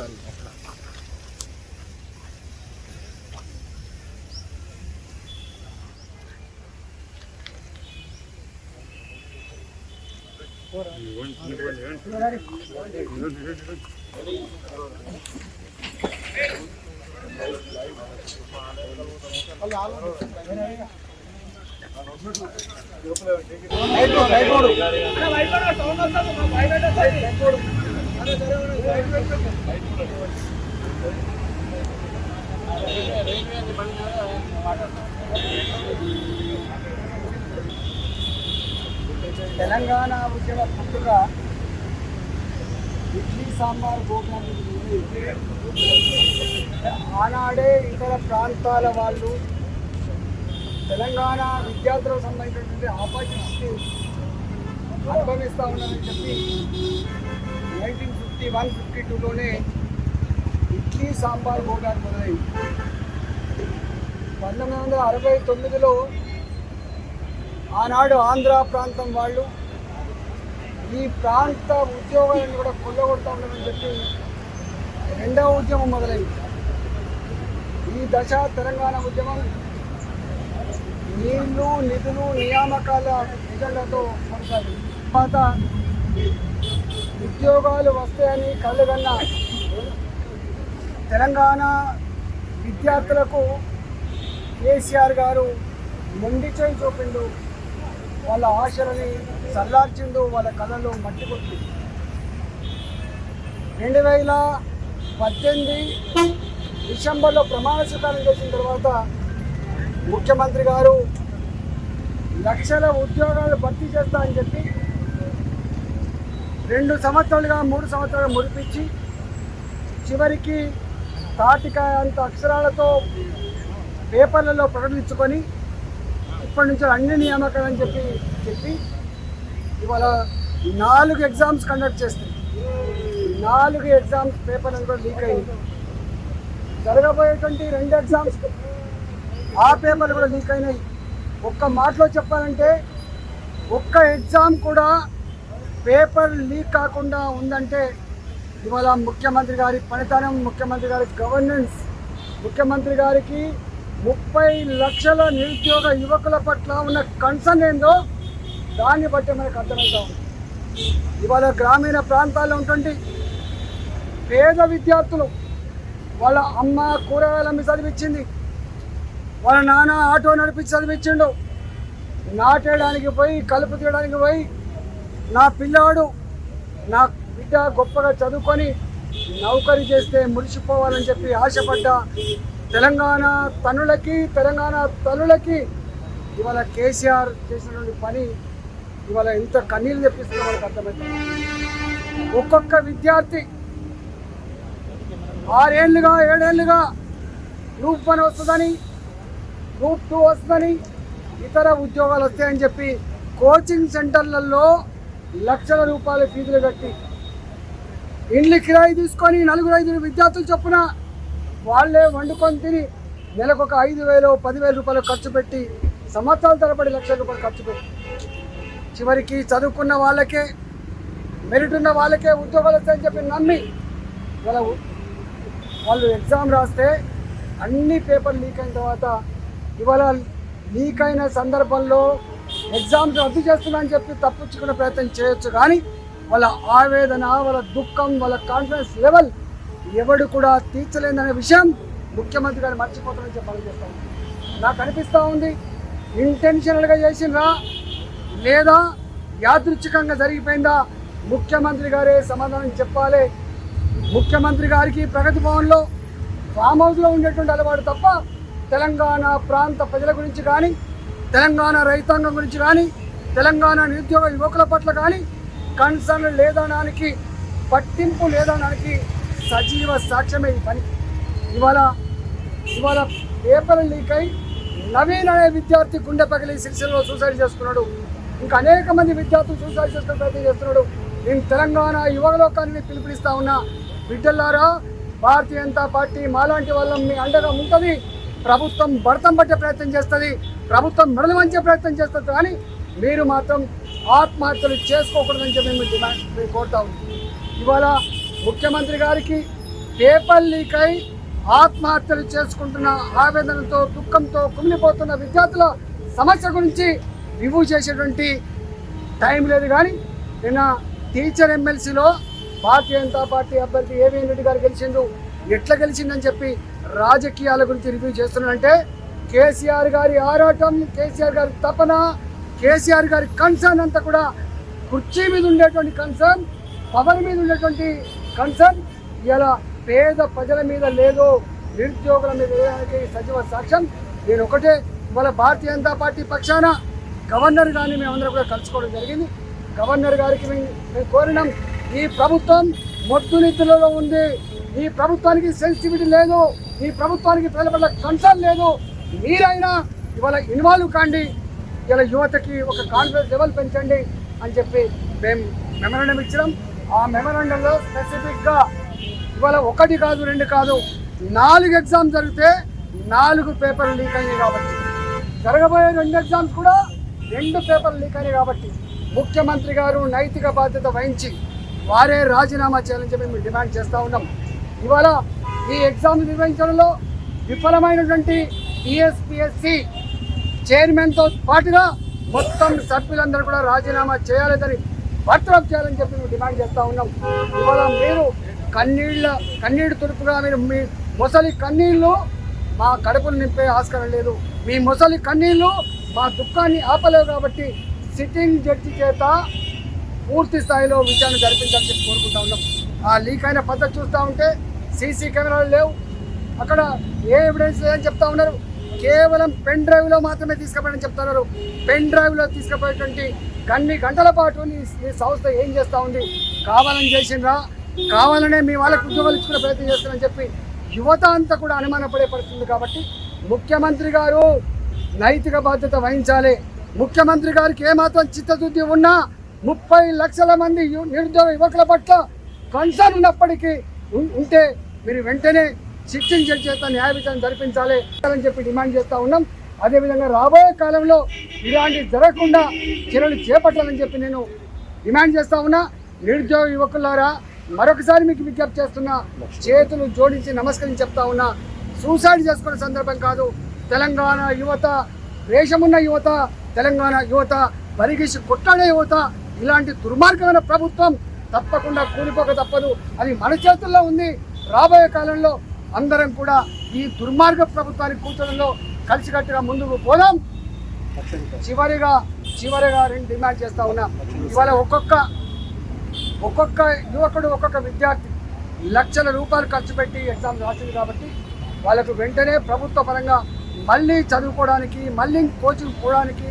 Sorry అట్లా తెలంగాణ ఉద్యమ పుట్టుక ఇడ్లీ సాంబార్ భోజనం ఆనాడే ఇతర ప్రాంతాల వాళ్ళు తెలంగాణ విద్యార్థులకు సంబంధించినటువంటి ఆపర్చునిటీ అనుభవిస్తూ ఉన్నారని చెప్పి నైన్టీన్ ఫిఫ్టీ వన్ ఫిఫ్టీ టూలోనే ఇడ్లీ సాంబార్ భోగాలు మొదలైంది పంతొమ్మిది వందల అరవై తొమ్మిదిలో ఆనాడు ఆంధ్ర ప్రాంతం వాళ్ళు ఈ ప్రాంత ఉద్యోగాలను కూడా కొల్లగొడతా ఉండమని చెప్పి రెండవ ఉద్యమం మొదలైంది. ఈ దశ తెలంగాణ ఉద్యమం నీళ్ళు నిధులు నియామకాల ఎజెండాతో కొనసాగింది. తర్వాత ఉద్యోగాలు వస్తాయని కళ్ళగన్న తెలంగాణ విద్యార్థులకు కేసీఆర్ గారు మొండి చేయి చూపిండు. వాళ్ళ ఆశలని చల్లార్చిండు వాళ్ళ కళలు మట్టి కొట్టి రెండు వేల పద్దెనిమిది డిసెంబర్లో ప్రమాణ స్వీకారం చేసిన తర్వాత ముఖ్యమంత్రి గారు లక్షల ఉద్యోగాలు భర్తీ చేస్తా అని చెప్పి రెండు సంవత్సరాలుగా మూడు సంవత్సరాలు మురిపించి చివరికి తాటికాయ అంత అక్షరాలతో పేపర్లలో ప్రకటించుకొని ఇప్పటి నుంచి అన్ని నియామకాలు అని చెప్పి చెప్పి ఇవాళ నాలుగు ఎగ్జామ్స్ కండక్ట్ చేస్తుంది నాలుగు ఎగ్జామ్స్ పేపర్లు కూడా లీక్ అయింది జరగబోయేటువంటి రెండు ఎగ్జామ్స్ ఆ పేపర్లు కూడా లీక్ అయినాయి. ఒక్క మాటలో చెప్పాలంటే ఒక్క ఎగ్జామ్ కూడా పేపర్ లీక్ కాకుండా ఉందంటే ఇవాళ ముఖ్యమంత్రి గారి పనితనం ముఖ్యమంత్రి గారి గవర్నెన్స్ ముఖ్యమంత్రి గారికి ముప్పై లక్షల నిరుద్యోగ యువకుల పట్ల ఉన్న కన్సర్న్ ఏందో దాన్ని బట్టి మనకు అర్థమవుతా ఉంది. ఇవాళ గ్రామీణ ప్రాంతాల్లో ఉంటుంది పేద విద్యార్థులు వాళ్ళ అమ్మ కూరగాయలు అమ్మి చదివించింది వాళ్ళ నాన్న ఆటో నడిపించి చదివించిండు నాటేయడానికి పోయి కలుపు తీయడానికి పోయి నా పిల్లాడు నా బిడ్డ గొప్పగా చదువుకొని నౌకరీ చేస్తే మురిసిపోవాలని చెప్పి ఆశపడ్డ తెలంగాణ తనులకి తెలంగాణ తనులకి ఇవాళ కేసీఆర్ చేసినటువంటి పని ఇవాళ ఎంత కన్నీళ్ళు తెప్పిస్తుందో వాళ్ళకి అర్థమవుతుంది ఒక్కొక్క విద్యార్థి ఆరేళ్ళుగా ఏడేళ్ళుగా గ్రూప్ వన్ వస్తుందని గ్రూప్ టూ వస్తుందని ఇతర ఉద్యోగాలు వస్తాయని చెప్పి కోచింగ్ సెంటర్లలో లక్షల రూపాయల ఫీజులు కట్టి ఇండ్లు కిరాయి తీసుకొని నలుగురు ఐదుగురు విద్యార్థులు చొప్పున వాళ్ళే వండుకొని తిని నెలకు ఒక ఐదు వేలు పదివేల రూపాయలు ఖర్చు పెట్టి సంవత్సరాల తరబడి లక్షల రూపాయలు ఖర్చు పెట్టి చివరికి చదువుకున్న వాళ్ళకే మెరిట్ ఉన్న వాళ్ళకే ఉద్యోగాలు వస్తాయని చెప్పి నమ్మి వాళ్ళ వాళ్ళు ఎగ్జామ్ రాస్తే అన్ని పేపర్ లీక్ అయిన తర్వాత ఇవాళ లీక్ అయిన సందర్భంలో ఎగ్జామ్స్ రద్దు చేస్తున్నా అని చెప్పి తప్పించుకునే ప్రయత్నం చేయొచ్చు కానీ వాళ్ళ ఆవేదన వాళ్ళ దుఃఖం వాళ్ళ కాన్ఫిడెన్స్ లెవెల్ ఎవడు కూడా తీర్చలేదనే విషయం ముఖ్యమంత్రి గారు మర్చిపోతారని చెప్పాలని చెప్తాను నాకు అనిపిస్తూ ఉంది ఇంటెన్షనల్గా చేసిండ్రా లేదా యాదృచ్ఛికంగా జరిగిపోయిందా? ముఖ్యమంత్రి గారే సమాధానం చెప్పాలి. ముఖ్యమంత్రి గారికి ప్రగతి భవన్లో ఫామ్ హౌస్లో ఉండేటువంటి అలవాటు తప్ప తెలంగాణ ప్రాంత ప్రజల గురించి కానీ తెలంగాణ రైతాంగం గురించి కానీ తెలంగాణ నిరుద్యోగ యువకుల పట్ల కానీ కన్సర్న్ లేదనడానికి పట్టింపు లేదనడానికి సజీవ సాక్ష్యమే ఈ పని. ఇవాళ ఇవాళ పేపర్ లీక్ అయి నవీన్ అనే విద్యార్థి గుండె పగిలి సిరిసిల్లో సూసైడ్ చేసుకున్నాడు ఇంకా అనేక మంది విద్యార్థులు సూసైడ్ చేసుకునే ప్రయత్నం చేస్తున్నాడు. నేను తెలంగాణ యువలోకాన్ని పిలుపునిస్తా ఉన్నా. బిడ్డలారా భారతీయ జనతా పార్టీ మాలాంటి వాళ్ళం మీ అండగా ఉంటుంది. ప్రభుత్వం భర్తం పట్టే ప్రయత్నం చేస్తుంది. ప్రభుత్వం మెడలు ప్రయత్నం చేస్తుంది కానీ మీరు మాత్రం ఆత్మహత్యలు చేసుకోకూడదని చెప్పి మేము డిమాండ్ మేము కోరుతా ఉన్నాం. ఇవాళ ముఖ్యమంత్రి గారికి పేపర్ లీక్ అయి ఆత్మహత్యలు చేసుకుంటున్న ఆవేదనతో దుఃఖంతో కుమిలిపోతున్న విద్యార్థుల సమస్య గురించి రివ్యూ చేసేటువంటి టైం లేదు కానీ నిన్న టీచర్ ఎమ్మెల్సీలో భారతీయ జనతా పార్టీ అభ్యర్థి ఏవిఎన్ రెడ్డి గారు గెలిచిండు ఎట్లా గెలిచిందని చెప్పి రాజకీయాల గురించి రివ్యూ చేస్తున్నాడంటే కేసీఆర్ గారి ఆరాటం కేసీఆర్ గారి తపన కేసీఆర్ గారి కన్సర్న్ అంతా కూడా కుర్చీ మీద ఉండేటువంటి కన్సర్న్ పవర్ మీద ఉండేటువంటి కన్సర్న్ ఇలా పేద ప్రజల మీద లేదు నిరుద్యోగుల మీద వేయడానికి సజీవ సాక్ష్యం. నేను ఒకటే ఇవాళ భారతీయ జనతా పార్టీ పక్షాన గవర్నర్ గారిని మేమందరం కూడా కలుసుకోవడం జరిగింది. గవర్నర్ గారికి మేము మేము కోరినాం ఈ ప్రభుత్వం మొద్దు నిధులలో ఉంది. ఈ ప్రభుత్వానికి సెన్సిటివిటీ లేదు. ఈ ప్రభుత్వానికి ప్రజల పట్ల కన్సర్న్ లేదు. మీరైనా ఇవాళ ఇన్వాల్వ్ కాండి ఇలా యువతకి ఒక కాన్ఫిడెన్స్ లెవెల్ పెంచండి అని చెప్పి మేము మెమరాండం ఇచ్చినాం. ఆ మెమరాండంలో స్పెసిఫిక్గా ఇవాళ ఒకటి కాదు రెండు కాదు నాలుగు ఎగ్జామ్స్ జరిగితే నాలుగు పేపర్లు లీక్ అయినాయి కాబట్టి. జరగబోయే రెండు ఎగ్జామ్స్ కూడా రెండు పేపర్లు లీక్ అయినాయి కాబట్టి ముఖ్యమంత్రి గారు నైతిక బాధ్యత వహించి వారే రాజీనామా చేయాలని చెప్పి మేము డిమాండ్ చేస్తూ ఉన్నాం. ఇవాళ ఈ ఎగ్జామ్ నిర్వహించడంలో విఫలమైనటువంటి టిఎస్పిఎస్సి చైర్మన్తో పాటుగా మొత్తం సభ్యులందరూ కూడా రాజీనామా చేయాలేదని బర్తరఫ్ చేయాలని చెప్పి మేము డిమాండ్ చేస్తూ ఉన్నాం. ఇవాళ మీరు కన్నీళ్ళ కన్నీడు తుడుపుగా మీరు మీ ముసలి కన్నీళ్ళు మా కడుపులు నింపే ఆస్కారం లేదు. మీ ముసలి కన్నీళ్ళు మా దుఃఖాన్ని ఆపలేవు కాబట్టి సిట్టింగ్ జడ్జి చేత పూర్తి స్థాయిలో విచారణ జరిపించాలని చెప్పి కోరుకుంటా ఉన్నాం. ఆ లీక్ అయిన పద్ధతి చూస్తూ ఉంటే సీసీ కెమెరాలు లేవు. అక్కడ ఏ ఎవిడెన్స్ లేదని చెప్తా ఉన్నారు. కేవలం పెన్ డ్రైవ్లో మాత్రమే తీసుకుపోయని చెప్తున్నారు. పెన్ డ్రైవ్లో తీసుకుపోయేటువంటి కన్ని గంటల పాటు నీ సంస్థ ఏం చేస్తూ ఉంది? కావాలని చేసిండ్రా? కావాలనే మీ వాళ్ళకు ఉద్యోగాలు ఇచ్చుకునే ప్రయత్నం చేస్తారని చెప్పి యువత అంతా కూడా అనుమానపడే పరిస్థితుంది కాబట్టి ముఖ్యమంత్రి గారు నైతిక బాధ్యత వహించాలి. ముఖ్యమంత్రి గారికి ఏమాత్రం చిత్తశుద్ధి ఉన్నా ముప్పై లక్షల మంది యు- నిరుద్యోగ యువకుల పట్ల కన్సర్న్ ఉన్నప్పటికీ ఉం- ఉంటే మీరు వెంటనే శిక్షణ చేత న్యాయ విచారణ జరిపించాలి అని చెప్పి డిమాండ్ చేస్తూ ఉన్నాం. అదేవిధంగా రాబోయే కాలంలో ఇలాంటి జరగకుండా చర్యలు చేపట్టాలని చెప్పి నేను డిమాండ్ చేస్తా ఉన్నా. నిరుద్యోగ యువకులారా మరొకసారి మీకు విజ్ఞప్తి చేస్తున్నా చేతులు జోడించి నమస్కరించి చెప్తా ఉన్నా. సూసైడ్ చేసుకునే సందర్భం కాదు. తెలంగాణ యువత దేశమున్న యువత తెలంగాణ యువత బరిగిసి కొట్టాడే యువత ఇలాంటి దుర్మార్గమైన ప్రభుత్వం తప్పకుండా కూలిపోక తప్పదు అది మన చేతుల్లో ఉంది. రాబోయే కాలంలో అందరం కూడా ఈ దుర్మార్గ ప్రభుత్వానికి కూర్చోడంలో కలిసికట్టుగా ముందుకు పోదాం. చివరిగా చివరిగా రెండు డిమాండ్ చేస్తా ఉన్నా ఇవాళ ఒక్కొక్క ఒక్కొక్క యువకుడు ఒక్కొక్క విద్యార్థి లక్షల రూపాయలు ఖర్చు పెట్టి ఎగ్జామ్ రాసింది కాబట్టి వాళ్ళకు వెంటనే ప్రభుత్వ పరంగా మళ్ళీ చదువుకోవడానికి మళ్ళీ కోచింగ్ పోవడానికి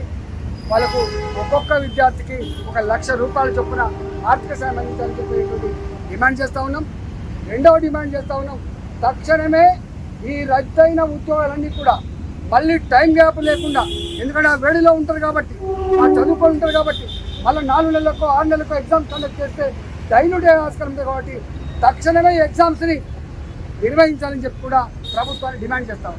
వాళ్ళకు ఒక్కొక్క విద్యార్థికి ఒక లక్ష రూపాయలు చొప్పున ఆర్థిక సాయం అందించాలని చెప్పేటువంటి డిమాండ్ చేస్తూ ఉన్నాం. రెండవ డిమాండ్ చేస్తూ ఉన్నాం. తక్షణమే ఈ రద్దయిన ఉద్యోగాలన్నీ కూడా మళ్ళీ టైం గ్యాప్ లేకుండా ఎందుకంటే ఆ వేడిలో ఉంటారు కాబట్టి ఆ చదువుకొని ఉంటారు కాబట్టి మళ్ళీ నాలుగు నెలలకు ఆరు నెలలకు ఎగ్జామ్స్ కండక్ట్ చేస్తే డైల్యూట్ ఆస్కారం ఉంది కాబట్టి తక్షణమే ఈ ఎగ్జామ్స్ని నిర్వహించాలని చెప్పి కూడా ప్రభుత్వాన్ని డిమాండ్ చేస్తాం